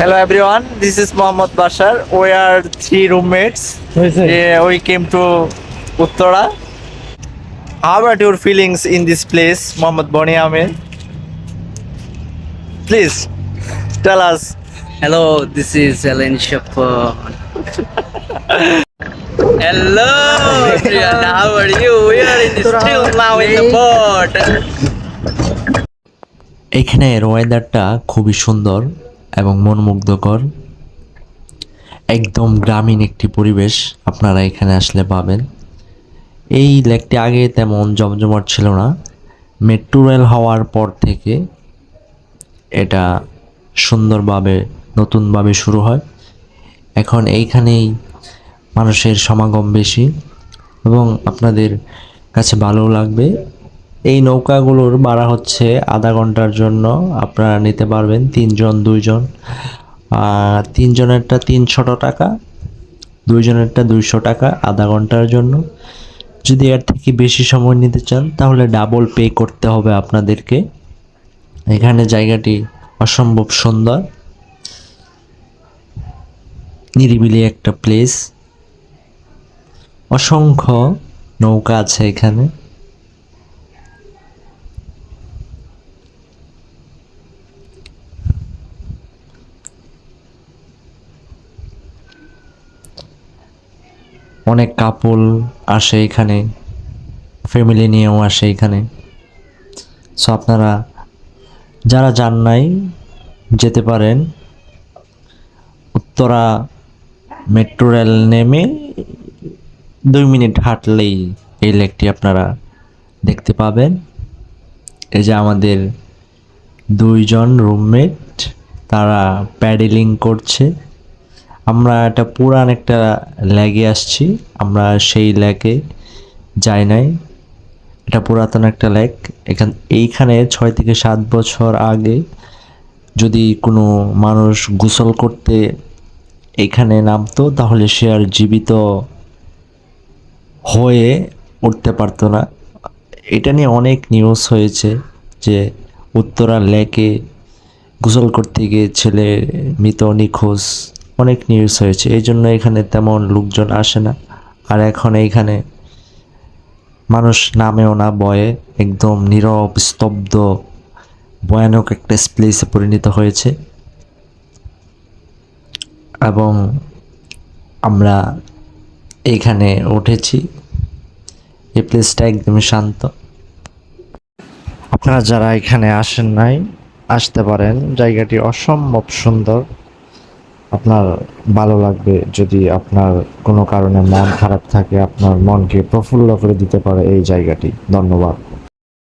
Hello everyone, this is Mohammad Bashar. We are three roommates. Yeah, we came to Uttara. How about your feelings in this place, Mohammad Boni Ahmed? Please tell us. Hello, this is Ellen Shapon. Hello, everyone. How are you? We are in the still now in the boat. এখানের ওয়েদারটা খুবই সুন্দর এবং মনমুগ্ধকর। একদম গ্রামীণ একটি পরিবেশ আপনারা এখানে আসলে পাবেন। এই লেকটি আগে তেমন জমজমাট ছিল না। মেট্রো রেল হওয়ার পর থেকে এটা সুন্দরভাবে, নতুনভাবে শুরু হয়। এখন এইখানেই মানুষের সমাগম বেশি এবং আপনাদের কাছে ভালো লাগবে। এই নৌকাগুলোর ভাড়া হচ্ছে আধা ঘণ্টার জন্য। আপনারা নিতে পারবেন তিনজন, দুইজন। তিনজনেরটা তিনশো টাকা, দুইজনেরটা দুইশো টাকা আধা ঘণ্টার জন্য। যদি এর থেকে বেশি সময় নিতে চান, তাহলে ডাবল পে করতে হবে আপনাদেরকে। এখানে জায়গাটি অসম্ভব সুন্দর। নিরিবিলি একটা প্লেস অসংখ্য নৌকা আছে এখানে। অনেক কাপল আসে এখানে ফ্যামিলি নিয়েও আসে এখানে। সো আপনারা যারা যান নাই, যেতে পারেন। উত্তরা মেট্রো রেল নেমে দুই মিনিট হাঁটলেই এই লেকটি আপনারা দেখতে পাবেন। এই যে আমাদের দুইজন রুমমেট তারা প্যাডেলিং করছে। আমরা একটা পুরান একটা ল্যাগে আসছি। আমরা সেই ল্যাগে যাই নাই। এটা পুরাতন একটা ল্যাক এখান, এইখানে ছয় থেকে সাত বছর আগে যদি কোনো মানুষ গোসল করতে এখানে নামতো, তাহলে সে আর জীবিত হয়ে উঠতে পারতো না। এটা নিয়ে অনেক নিউজ হয়েছে যে উত্তরা লেকে গোসল করতে গিয়ে ছেলে মৃত নিখোঁজ। অনেক নিউজ হয়েছে। এই জন্য এখানে তেমন লোকজন আসে না। আর এখন এইখানে মানুষ নামেও না, বয়ে। একদম নীরব, স্তব্ধ, ভয়ানক একটা প্লেসে পরিণত হয়েছে। এবং আমরা এখানে উঠেছি। এই প্লেসটা একদমই শান্ত। আপনারা যারা এখানে আসেন নাই, আসতে পারেন। জায়গাটি অসম্ভব সুন্দর। আপনার ভালো লাগবে, যদি আপনার কোনো কারণে মন খারাপ থাকে, আপনার মনকে প্রফুল্ল করে দিতে পারে এই জায়গাটি। ধন্যবাদ।